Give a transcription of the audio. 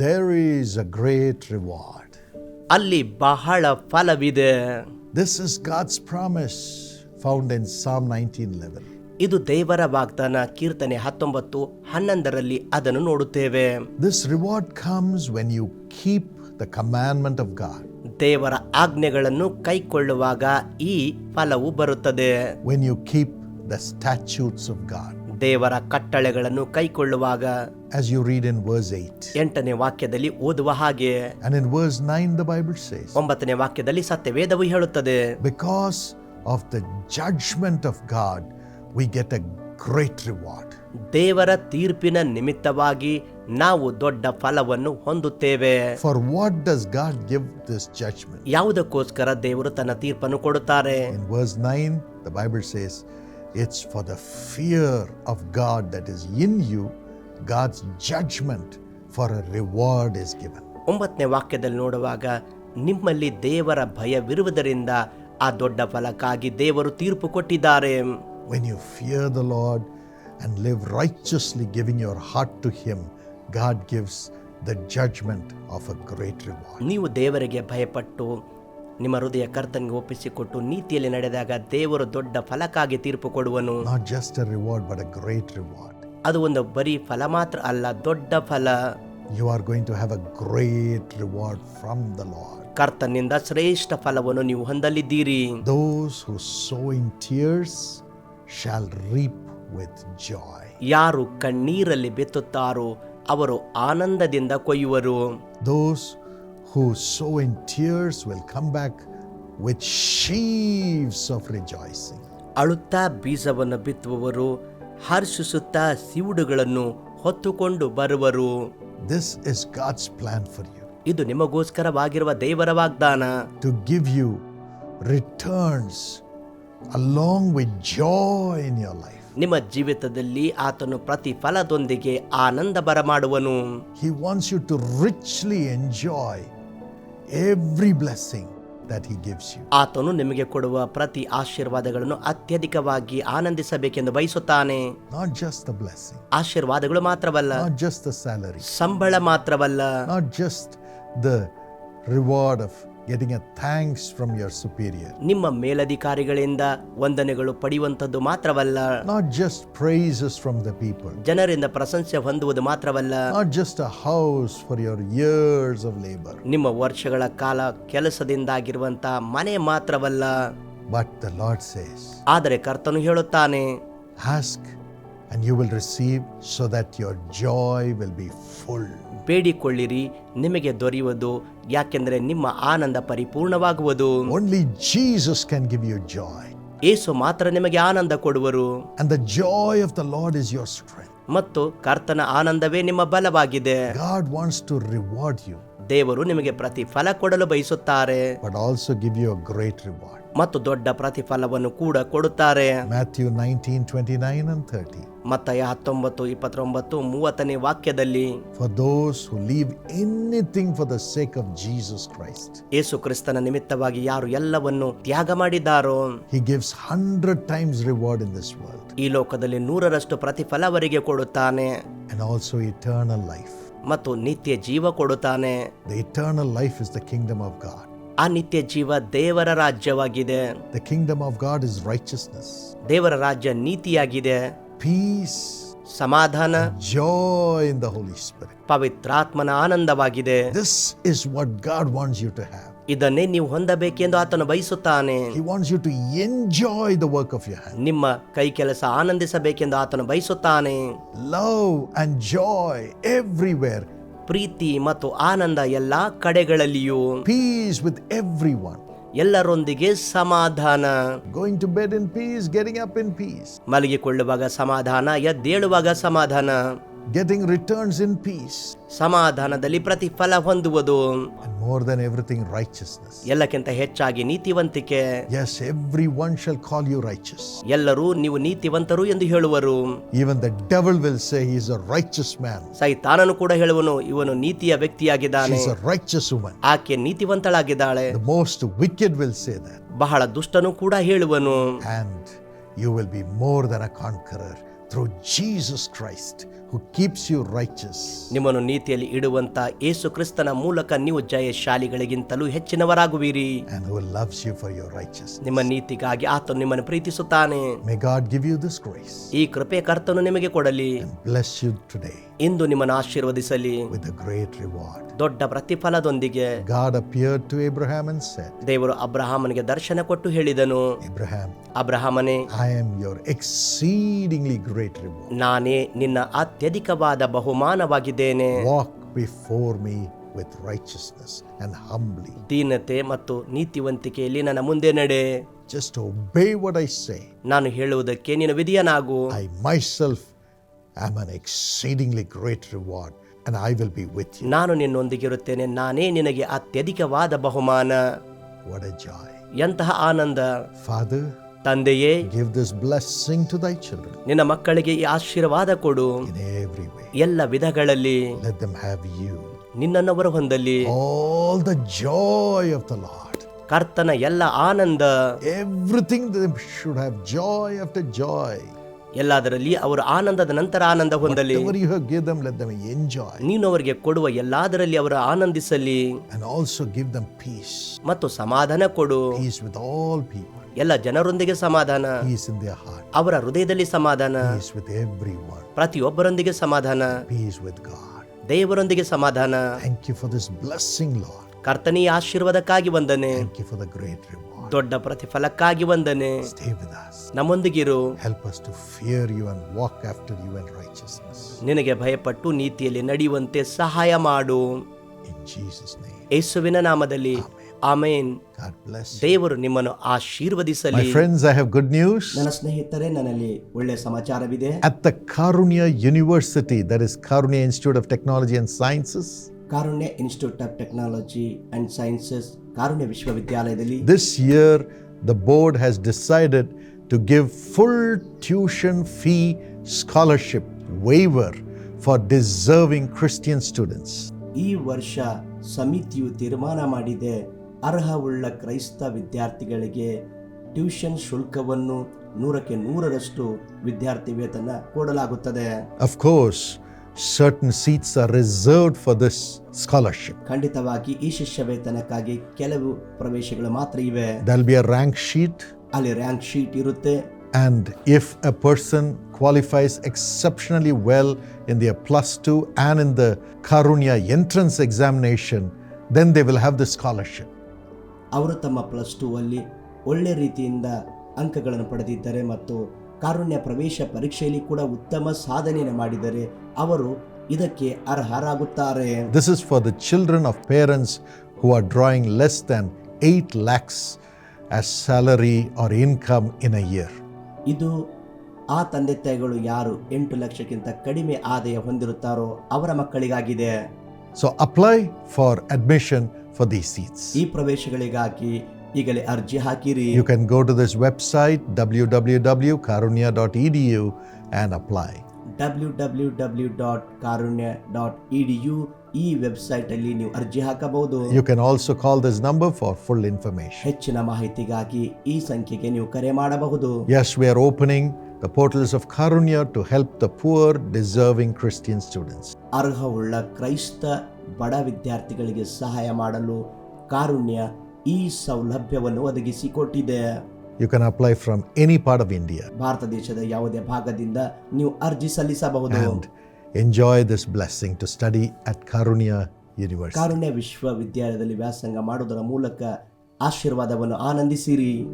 There is a great reward ಅಲ್ಲಿ ಬಹಳ ಫಲವಿದೆ. This is God's promise found in psalm nineteen eleven ಇದು ದೇವರ ವಾಗ್ದಾನ ಕೀರ್ತನೆ ಹತ್ತೊಂಬತ್ತು ಹನ್ನೊಂದರಲ್ಲಿ ಅದನ್ನು ನೋಡುತ್ತೇವೆ. This reward comes when you keep the commandment of God ದೇವರ ಆಜ್ಞೆಗಳನ್ನು ಕೈಕೊಳ್ಳುವಾಗ ಈ ಫಲವು ಬರುತ್ತದೆ. When you keep the statutes of God ದೇವರ ಕಟ್ಟಳೆಗಳನ್ನು ಕೈಕೊಳ್ಳುವಾಗ As you read in verse 8. ಎಂಟನೇ ವಾಕ್ಯದಲ್ಲಿ ಓದುವ ಹಾಗೆ And in verse 9, the Bible says, ಒಂಬತ್ತನೇ ವಾಕ್ಯದಲ್ಲಿ ಸತ್ಯವೇದವು ಹೇಳುತ್ತದೆ Because of the judgment of God, we get a great reward. ದೇವರ ತೀರ್ಪಿನ ನಿಮಿತ್ತವಾಗಿ ನಾವು ದೊಡ್ಡ ಫಲವನ್ನು ಹೊಂದುತ್ತೇವೆ For what does God give this judgment? ಯಾವುದಕ್ಕೋಸ್ಕರ ದೇವರು ತನ್ನ ತೀರ್ಪನ್ನು ಕೊಡುತ್ತಾರೆ In verse 9, the Bible says, It's for the fear of God that is in you, God's judgment for a reward is given. ಒಂಬತ್ತನೇ ವಾಕ್ಯದಲ್ಲಿ ನೋಡುವಾಗ ನಿಮ್ಮಲ್ಲಿ ದೇವರ ಭಯವಿರುವುದರಿಂದ ಆ ದೊಡ್ಡ ಫಲಕ್ಕಾಗಿ ದೇವರು ತೀರ್ಪು ಕೊಟ್ಟಿದ್ದಾರೆ When you fear the Lord and live righteously, giving your heart to Him, God gives the judgment of a great reward. ನೀವು ದೇವರಿಗೆ ಭಯಪಟ್ಟು ನಿಮ್ಮ ಹೃದಯ ಕರ್ತನಿಗೆ ಒಪ್ಪಿಸಿಕೊಟ್ಟು ನೀತಿಯಲ್ಲಿ ನಡೆದಾಗ ದೇವರು ದೊಡ್ಡ ಫಲಕ್ಕಾಗಿ ತೀರ್ಪು ಕೊಡುವನು. Not just a reward, but a great reward. ಅದು ಒಂದು ಬರೀ ಫಲ ಮಾತ್ರ ಅಲ್ಲ ದೊಡ್ಡ ಫಲ. You are going to have a great reward from the Lord ಕರ್ತನಿಂದ ಶ್ರೇಷ್ಠ ಫಲವನ್ನು ನೀವು ಹೊಂದಲಿದ್ದೀರಿ. Those who sow in tears shall reap with joy ಯಾರು ಕಣ್ಣೀರಲ್ಲಿ ಬಿತ್ತುತ್ತಾರೋ ಅವರು ಆನಂದದಿಂದ ಕೊಯ್ಯುವರು. Those who sow in tears will come back with sheaves of rejoicing. ಅಳುತ್ತಾ ಬೀಜವನ್ನು ಬಿತ್ತುವವರು ಹರ್ಷಿಸುತ್ತಾ ಸಿವುಡುಗಳನ್ನು ಹೊತ್ತುಕೊಂಡು ಬರುವರು This is God's plan for you ಇದು ನಿಮಗೋಸ್ಕರವಾಗಿರುವ ದೇವರ ವಾಗ್ದಾನ to give you returns along with joy in your life. ನಿಮ್ಮ ಜೀವಿತದಲ್ಲಿ ಆತನು ಪ್ರತಿ ಫಲದೊಂದಿಗೆ ಆನಂದ ಬರಮಾಡುವನು He wants you to richly enjoy every blessing that he gives you ಆತನು ನಿಮಗೆ ಕೊಡುವ ಪ್ರತಿ ಆಶೀರ್ವಾದಗಳನ್ನು ಅತ್ಯಧಿಕವಾಗಿ ಆನಂದಿಸಬೇಕೆಂದು ಬಯಸುತ್ತಾನೆ. ನಾಟ್ ಜಸ್ಟ್ ದ ಬ್ಲೆಸ್ಸಿಂಗ್ ಆಶೀರ್ವಾದಗಳು ಮಾತ್ರವಲ್ಲ ನಾಟ್ ಜಸ್ಟ್ ದ ಸ್ಯಾಲರಿ ಸಂಬಳ ಮಾತ್ರವಲ್ಲ. Not just the reward of getting a thanks from your superior, ನಿಮ್ಮ ಮೇಲಧಿಕಾರಿಗಳಿಂದ ವಂದನೆಗಳು ಪಡೆಯುವಂಥದ್ದು ಮಾತ್ರವಲ್ಲ not just praises from the people, ಜನರಿಂದ ಪ್ರಶಂಸೆ ಹೊಂದುವುದು ಮಾತ್ರವಲ್ಲ not just a house for your years of labor, ನಿಮ್ಮ ವರ್ಷಗಳ ಕಾಲ ಕೆಲಸದಿಂದಾಗಿರುವಂತ ಮನೆ ಮಾತ್ರವಲ್ಲ but the Lord says, ಆದರೆ ಕರ್ತನು ಹೇಳುತ್ತಾನೆ Ask and you will receive so that your joy will be full. ಬೇಡಿಕೊಳ್ಳಿರಿ ನಿಮಗೆ ದೊರೆಯುವುದು ಯಾಕೆಂದರೆ ನಿಮ್ಮ ಆನಂದ ಪರಿಪೂರ್ಣವಾಗುವುದು Only Jesus can give you joy. ಏಸು ಮಾತ್ರ ನಿಮಗೆ ಆನಂದ ಕೊಡುವರು And the joy of the Lord is your strength. ಮತ್ತು ಕರ್ತನ ಆನಂದವೇ ನಿಮ್ಮ ಬಲವಾಗಿದೆ God wants to reward you, ದೇವರು ನಿಮಗೆ ಪ್ರತಿಫಲ ಕೊಡಲು ಬಯಸುತ್ತಾರೆ but also give you a great reward. ಮತ್ತು ದೊಡ್ಡ ಪ್ರತಿಫಲವನ್ನು ಕೂಡ ಕೊಡುತ್ತಾರೆ Matthew 19 29 and 30. ಮತ್ತಯ ಹತ್ತೊಂಬತ್ತು ಇಪ್ಪತ್ತೊಂಬತ್ತು ಮೂವತ್ತನೇ ವಾಕ್ಯದಲ್ಲಿ For those who leave anything for the sake of Jesus Christ, ಯೇಸು ಕ್ರಿಸ್ತನ ನಿಮಿತ್ತವಾಗಿ ಯಾರು ಎಲ್ಲವನ್ನು ತ್ಯಾಗ ಮಾಡಿದ್ದಾರೋ He gives hundred times reward in this world ಈ ಲೋಕದಲ್ಲಿ ನೂರರಷ್ಟು ಪ್ರತಿಫಲ ಅವರಿಗೆ ಕೊಡುತ್ತಾನೆ and also eternal life. ಮತ್ತು ನಿತ್ಯ ಜೀವ ಕೊಡುತ್ತಾನೆ. The eternal life is the kingdom of God ಆ ನಿತ್ಯ ಜೀವ ದೇವರ ರಾಜ್ಯವಾಗಿದೆ. The kingdom of God is righteousness ದೇವರ ರಾಜ್ಯ ನೀತಿಯಾಗಿದೆ. ಪೀಸ್ ಸಮಾಧಾನ joy in the holy spirit ಪವಿತ್ರಾತ್ಮನ ಆನಂದವಾಗಿದೆ. This is what God wants you to have ಇದನ್ನೇ ನೀವು ಹೊಂದಬೇಕೆಂದು ಆತನು ಬಯಸುತ್ತಾನೆ He wants you to enjoy the work of your hand. ನಿಮ್ಮ ಕೈ ಕೆಲಸ ಆನಂದಿಸಬೇಕೆಂದು ಆತನು ಬಯಸುತ್ತಾನೆ Love and joy everywhere. ಪ್ರೀತಿ ಮತ್ತು ಆನಂದ ಎಲ್ಲ ಕಡೆಗಳಲ್ಲಿಯೂ Peace with everyone. ಎಲ್ಲರೊಂದಿಗೆ ಸಮಾಧಾನ Going to bed in peace, getting up in peace. ಮಲಗಿಕೊಳ್ಳುವಾಗ ಸಮಾಧಾನ ಎದ್ದೇಳುವಾಗ ಸಮಾಧಾನ Getting returns in peace. ಸಮಾಧಾನದಲ್ಲಿ ಪ್ರತಿಫಲ ಹೊಂದುವುದು And more than everything, righteousness. ಎಲ್ಲಕ್ಕಿಂತ ಹೆಚ್ಚಾಗಿ ನೀತಿವಂತಿಕೆ Yes, everyone shall call you righteous. ಎಲ್ಲರೂ ನೀವು ನೀತಿವಂತರು ಎಂದು ಹೇಳುವರು Even the devil will say he is a righteous man. ಸೈತಾನನು ಕೂಡ ಹೇಳುವನು ಇವನು ನೀತಿಯ ವ್ಯಕ್ತಿಯಾಗಿದ್ದಾನೆ is a righteous woman. ಆಕೆ ನೀತಿವಂತಳಾಗಿದ್ದಾಳೆ The most wicked will say that. ಬಹಳ ದುಷ್ಟನು ಕೂಡ ಹೇಳುವನು And you will be more than a conqueror through Jesus Christ who keeps you righteous. ನಿಮ್ಮನ್ನು ನೀತಿಯಲ್ಲಿ ಇಡುವಂತ ಯೇಸು ಕ್ರಿಸ್ತನ ಮೂಲಕ ನೀವು ಜಯಶಾಲಿಗಳಿಗಿಂತಲೂ ಹೆಚ್ಚಿನವರಾಗುವಿರಿ and who loves you for your righteousness. ನಿಮ್ಮ ನೀತಿಗಾಗಿ ಆತನು ನಿಮ್ಮನ್ನು ಪ್ರೀತಿಸುತ್ತಾನೆ May God give you this grace ಈ ಕೃಪೆ ಕರ್ತನು ನಿಮಗೆ ಕೊಡಲಿ and bless you today ಇಂದು ನಿಮ್ಮನ್ನು ಆಶೀರ್ವದಿಸಲಿ. ವಿತ್ ರಿವಾರ್ಡ್ ದೊಡ್ಡ ಪ್ರತಿಫಲದೊಂದಿಗೆ God appear to Ibrahim and said ದೇವರು ಅಬ್ರಹಾಮನಿಗೆ ದರ್ಶನ ಕೊಟ್ಟು ಹೇಳಿದನು. Ibrahim ಅಬ್ರಹಾಮನೇ I am your exceedingly great reward ನಾನೇ ನಿನ್ನ ಅತ್ಯಧಿಕವಾದ ಬಹುಮಾನವಾಗಿದ್ದೇನೆ. Walk before me with righteousness and humbly ದೀನತೆ ಮತ್ತು ನೀತಿವಂತಿಕೆಯಲ್ಲಿ ನನ್ನ ಮುಂದೆ ನಡೆ. ಜಸ್ಟ್ ಒಬೇ ವಡ್ ಐ ಸೇ ನಾನು ಹೇಳುವುದಕ್ಕೆ ನಿನ್ನ ವಿಧಿಯನಾಗು. I myself am an exceedingly great reward, and I will be with you. ನಾನು ನಿನ್ನೊಂದಿಗಿರುತ್ತೇನೆ ನಾನೇ ನಿನಗೆ ಅತ್ಯಧಿಕವಾದ ಬಹುಮಾನ What a joy. ಎಂತಹ ಆನಂದ Father, ತಂದೆಯೇ give this blessing to thy children ನಿನ್ನ ಮಕ್ಕಳಿಗೆ ಈ ಆಶೀರ್ವಾದ ಕೊಡು in every way. ಎಲ್ಲ ವಿಧಗಳಲ್ಲಿ Let them have you. ನಿನ್ನನ್ನವರು ಹೊಂದಲಿ All the joy of the Lord. ಕರ್ತನ ಎಲ್ಲ ಆನಂದ Everything they should have joy after joy. ಎಲ್ಲಾದರಲ್ಲಿ ಅವರ ಆನಂದದ ನಂತರ ಆನಂದ ಹೊಂದಲಿ. ನೀನು ಅವರಿಗೆ ಕೊಡುವ ಎಲ್ಲಾದರಲ್ಲಿ ಅವರ ಆನಂದಿಸಲಿ. ಆಲ್ಸೋ ಮತ್ತು ಸಮಾಧಾನ ಕೊಡು. ಆಲ್ ಎಲ್ಲ ಜನರೊಂದಿಗೆ ಸಮಾಧಾನ. ಅವರ ಹೃದಯದಲ್ಲಿ ಸಮಾಧಾನ. ವಿತ್ ಪ್ರತಿಯೊಬ್ಬರೊಂದಿಗೆ ಸಮಾಧಾನ. ದೇವರೊಂದಿಗೆ ಸಮಾಧಾನ. Thank you for this blessing Lord ಕರ್ತನಿ ಆಶೀರ್ವಾದಕ್ಕಾಗಿ ವಂದನೆ. ದೊಡ್ಡ ಪ್ರತಿಫಲಕ್ಕಾಗಿ ವಂದನೆ. ನಮ್ಮೊಂದಿಗಿರು help us to fear you and walk after you in righteousness. ನಿನಗೆ ಭಯಪಟ್ಟು ನೀತಿಯಲ್ಲಿ ನಡೆಯುವಂತೆ ಸಹಾಯ ಮಾಡು. ಯೇಸುವಿನ ನಾಮದಲ್ಲಿ ಆಮೇನ್ ದೇವರು ನಿಮ್ಮನ್ನು ಆಶೀರ್ವದಿಸಲಿ friends I I good news. ನನ್ನ ಸ್ನೇಹಿತರೆ ನನ್ನಲ್ಲಿ ಒಳ್ಳೆಯ ಸಮಾಚಾರವಿದೆ at the Karunya university that is Karunya institute of technology and Sciences, Karunya institute of technology and sciences Karunya ವಿಶ್ವವಿದ್ಯಾಲಯದಲ್ಲಿ this year the board has decided to give full tuition fee scholarship waiver for deserving Christian students ಈ ವರ್ಷ ಸಮಿತಿಯು ತೀರ್ಮಾನ ಮಾಡಿದೆ ಅರ್ಹವುಳ್ಳ ಕ್ರೈಸ್ತ ವಿದ್ಯಾರ್ಥಿಗಳಿಗೆ tuition ಶುಲ್ಕವನ್ನು ನೂರಕ್ಕೆ ನೂರರಷ್ಟು ವಿದ್ಯಾರ್ಥಿ ವೇತನ ಕೊಡಲಾಗುತ್ತದೆ. Of course course, certain seats are reserved for this scholarship. ಖಂಡಿತವಾಗಿ ಈ ಶಿಷ್ಯ ವೇತನಕ್ಕಾಗಿ ಕೆಲವು ಪ್ರವೇಶಗಳು ಮಾತ್ರ ಇವೆ There'll be a rank sheet, ಅಲ್ಲಿ ರ್ಯಾಂಕ್ ಶೀಟ್ ಇರುತ್ತೆ and if a person qualifies exceptionally well in their plus two and in the Karunya entrance examination, then they will have the scholarship. ಅವರು ತಮ್ಮ ಪ್ಲಸ್ ಟೂ ಅಲ್ಲಿ ಒಳ್ಳೆ ರೀತಿಯಿಂದ ಅಂಕಗಳನ್ನು ಪಡೆದಿದ್ದರೆ ಮತ್ತು ಕಾರುಣ್ಯ ಪ್ರವೇಶ ಪರೀಕ್ಷೆಯಲ್ಲಿ ಕೂಡ ಉತ್ತಮ ಸಾಧನೆಯನ್ನು ಮಾಡಿದರೆ ಅವರು ಇದಕ್ಕೆ ಅರ್ಹರಾಗುತ್ತಾರೆ. This is for the children of parents who are drawing less than 8 lakhs as salary or income in a year ಇದು ಆ ತಂದೆ ತಾಯಿಗಳು ಯಾರು ಎಂಟು ಲಕ್ಷಕ್ಕಿಂತ ಕಡಿಮೆ ಆದಾಯ ಹೊಂದಿರುತ್ತಾರೋ ಅವರ ಮಕ್ಕಳಿಗಾಗಿದೆ. So apply for admission for the seats ಈ ಪ್ರವೇಶಗಳಿಗಾಗಿ ಈಗಲೇ ಅರ್ಜಿ ಹಾಕಿರಿ You can go to this website www.karunya.edu and apply. W W W dot Karunya dot EDU ಈ ವೆಬ್ಸೈಟ್ ಅಲ್ಲಿ ನೀವು ಅರ್ಜಿ ಹಾಕಬಹುದು You can also call this number for full information. ಹೆಚ್ಚಿನ ಮಾಹಿತಿಗಾಗಿ ಈ ಸಂಖ್ಯೆಗೆ ನೀವು ಕರೆ ಮಾಡಬಹುದು Yes, we are opening the portals of Karunya to help the poor, deserving Christian students. ಅರ್ಹವುಳ್ಳ ಕ್ರೈಸ್ತ ಬಡ ವಿದ್ಯಾರ್ಥಿಗಳಿಗೆ ಸಹಾಯ ಮಾಡಲು ಕಾರುಣ್ಯ ಈ ಸೌಲಭ್ಯವನ್ನು ಒದಗಿಸಿಕೊಟ್ಟಿದೆ. You can apply from any part of India Bharat ದೇಶದ ಯಾವುದೇ ಭಾಗದಿಂದ ನೀವು ಅರ್ಜಿ ಸಲ್ಲಿಸಬಹುದು. Enjoy enjoy this blessing to study at Karunya University. Karunya ವಿಶ್ವವಿದ್ಯಾಲಯದಲ್ಲಿ ವ್ಯಾಸಂಗ ಮಾಡುವುದರ ಮೂಲಕ ಆಶೀರ್ವಾದವನ್ನು ಆನಂದಿಸಿರಿ.